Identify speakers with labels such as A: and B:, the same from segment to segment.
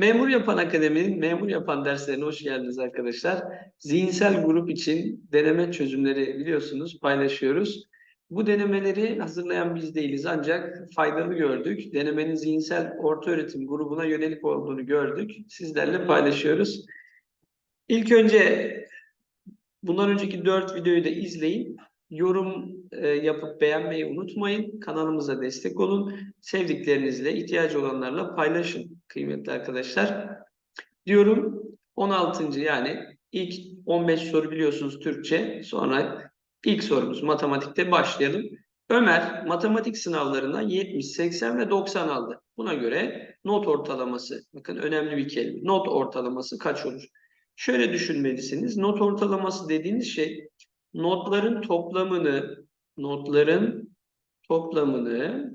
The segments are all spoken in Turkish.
A: Memur Yapan Akademi'nin Memur Yapan derslerine hoş geldiniz arkadaşlar. Zihinsel grup için deneme çözümleri biliyorsunuz paylaşıyoruz. Bu denemeleri hazırlayan biz değiliz ancak faydalı gördük. Denemenin zihinsel orta öğretim grubuna yönelik olduğunu gördük. Sizlerle paylaşıyoruz. İlk önce bundan önceki dört videoyu da izleyin. Yorum e, yapıp beğenmeyi unutmayın. Kanalımıza destek olun. Sevdiklerinizle, ihtiyacı olanlarla paylaşın kıymetli arkadaşlar. Diyorum 16. yani ilk 15 soru biliyorsunuz Türkçe. Sonra ilk sorumuz matematikte başlayalım. Ömer matematik sınavlarından 70, 80 ve 90 aldı. Buna göre not ortalaması, bakın önemli bir kelime. Not ortalaması kaç olur? Şöyle düşünmelisiniz. Not ortalaması dediğiniz şey notların toplamını notların toplamını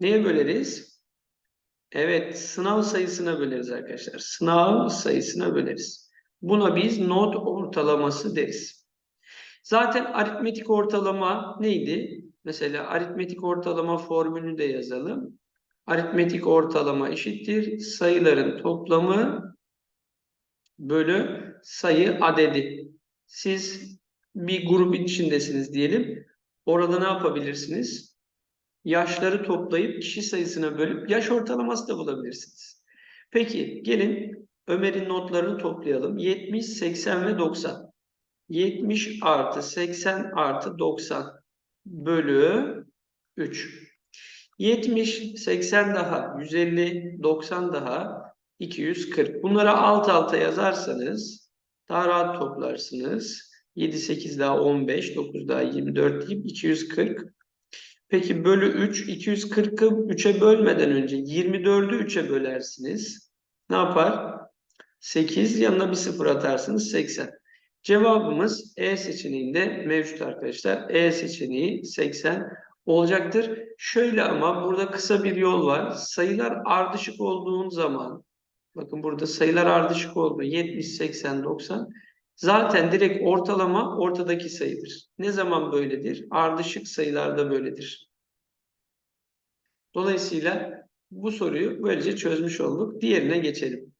A: neye böleriz? Evet, sınav sayısına böleriz arkadaşlar. Sınav sayısına böleriz. Buna biz not ortalaması deriz. Zaten aritmetik ortalama neydi? Mesela aritmetik ortalama formülünü de yazalım. Aritmetik ortalama eşittir sayıların toplamı bölü sayı adedi. Siz bir grup içindesiniz diyelim. Orada ne yapabilirsiniz? Yaşları toplayıp kişi sayısına bölüp yaş ortalaması da bulabilirsiniz. Peki gelin Ömer'in notlarını toplayalım. 70, 80 ve 90. 70 artı 80 artı 90 bölü 3. 70, 80 daha 150, 90 daha 240. Bunları alt alta yazarsanız daha rahat toplarsınız. 7, 8 daha 15, 9 daha 24 deyip 240. Peki bölü 3, 240'ı 3'e bölmeden önce 24'ü 3'e bölersiniz. Ne yapar? 8, yanına bir sıfır atarsınız 80. Cevabımız E seçeneğinde mevcut arkadaşlar. E seçeneği 80 olacaktır. Şöyle ama burada kısa bir yol var. Sayılar ardışık olduğun zaman bakın burada sayılar ardışık oldu. 70, 80, 90 zaten direkt ortalama ortadaki sayıdır. Ne zaman böyledir? Ardışık sayılarda böyledir. Dolayısıyla bu soruyu böylece çözmüş olduk. Diğerine geçelim.